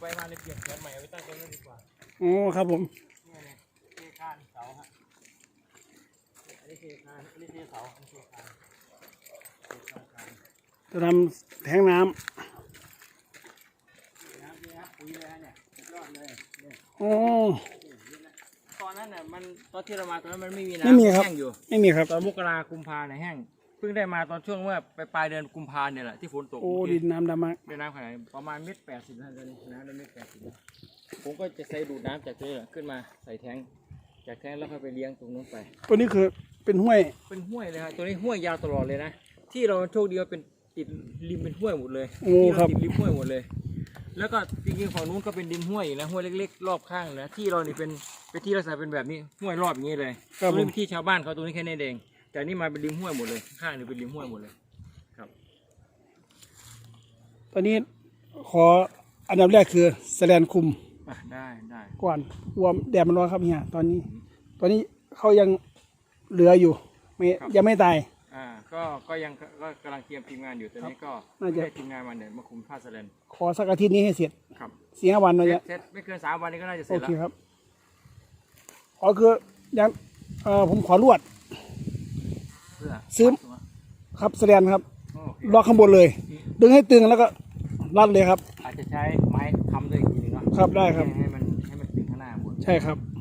ไปมาเลยเปลี่ยนแขนใหม่เอาไปตั้งตรงนั้นดีกว่าโอ้ครับผมเนี่ยเนี่ยเทคานเสาฮะอันนี้เทคานอันนี้เทเสาอันนี้เทคานเทคานคานจะทำแทงน้ำน้ำนี่ฮะปุ๋ยเลยฮะเนี่ยสุดยอดเลยเนี่ยโอ้ ตอนนั้นน่ะมันตอนที่เรามาตอนนั้นมันไม่มีไม่มีน้ำครับ แห้งอยู่ ไม่มีครับ ตอนมกรากุมภาเนี่ยแห้ง เพิ่งได้มาตอนช่วงเมื่อไปปลายเดือนกุมภาเนี่ยแหละที่ฝนตกโอ้ดินน้ำดำมากได้น้ำขนาดไหนประมาณเม็ดแปดสิบนะตอนนี้น้ำได้เม็ดแปดสิบผมก็จะใส่ดูดน้ำจากตรงนี้แหละขึ้นมาใส่แทงค์จากแทงค์แล้วค่อยไปเลี้ยงตรงนู้นไป ตัวนี้คือเป็นห้วย เป็นห้วยเลยครับตัวนี้ห้วยยาวตลอดเลยนะ ที่เราโชคดีว่าเป็นติดริมเป็นห้วยหมดเลยโอ้ที่ครัเราบติดริมห้วยหมดเลย แล้วก็จริงๆฝั่งนู้นก็เป็นดินห้วยอยู่นะห้วยเล็ก ๆ รอบข้างนะที่เรานี่เป็นเป็นที่ลักษณะเป็นแบบนี้ห้วยรอบอย่างนี้เลยครัตบรงผนี้มเป็นที่ชาวบ้านเขาตรงนี้แค่นี้เอง แต่นี่มาเป็นริมห้วยหมดเลย ข้างนี่เป็นริมห้วยหมดเลยครับตอนนี้ขออันดับแรกคือแสแลนคุมอะได้ได้ก่อนรวมแดดมันร้อนครับเฮียตอนนี้ ตอนนี้เขายังเหลืออยู่ไม่ยังไม่ตาย อ่าก็ก็ยังก็กำลังเตรียมทีมงานอยู่ตอนนี้ก็น่าจะได้ทีมงานมาเนี่ยมาคุมผ้าสแลนขอสักอาทิตย์นี้ให้เสร็จครับสี่ห้าวันเสเราร็จะจเสร็จไม่เกินสามวันนี้ก็น่าจะเสโอร็จเคแล้วครับอ๋อคือยังเอ่อผมขอลวดเพื่อ ซื้อครับแสแลนครับโอเคล็อกข้างบนเลย ดึงให้ตึงแล้วก็รัดเลยครับ อาจจะใช้ไม้ค้ำด้วยอีกทีหนึงเนาะครับได้ครับ ให้มันให้มันถึงข้างหน้าบนใช่ครับอ